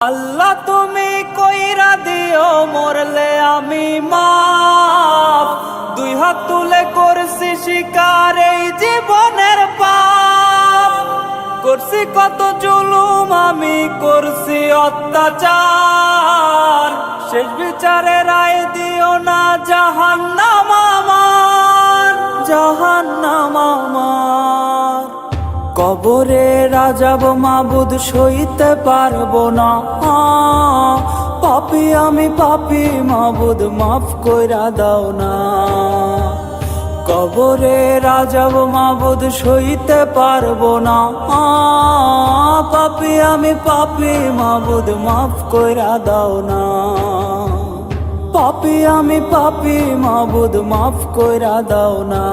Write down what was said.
আল্লাহ তুমি কইরা দিও, মরলে আমি মাপ দুই হাত তুলে করছি শিকার এই জীবনের পাপ। করছি কত জুলুম, আমি করছি অত্যাচার। শেষ বিচারে রায় দিও না, জাহান্নাম আমার জাহান্নাম আমার। কবরে রাজাব মাবুদ সইতে পারব না। পাপি আমি পাপি, মাবুদ মাফ কইরা দাও না। কবরে রাজাব মাবুদ সইতে পারব না। পাপি আমি পাপি, মাবুদ মাফ কইরা দাও না। পাপি আমি পাপি, মাবুদ মাফ কইরা দাও না।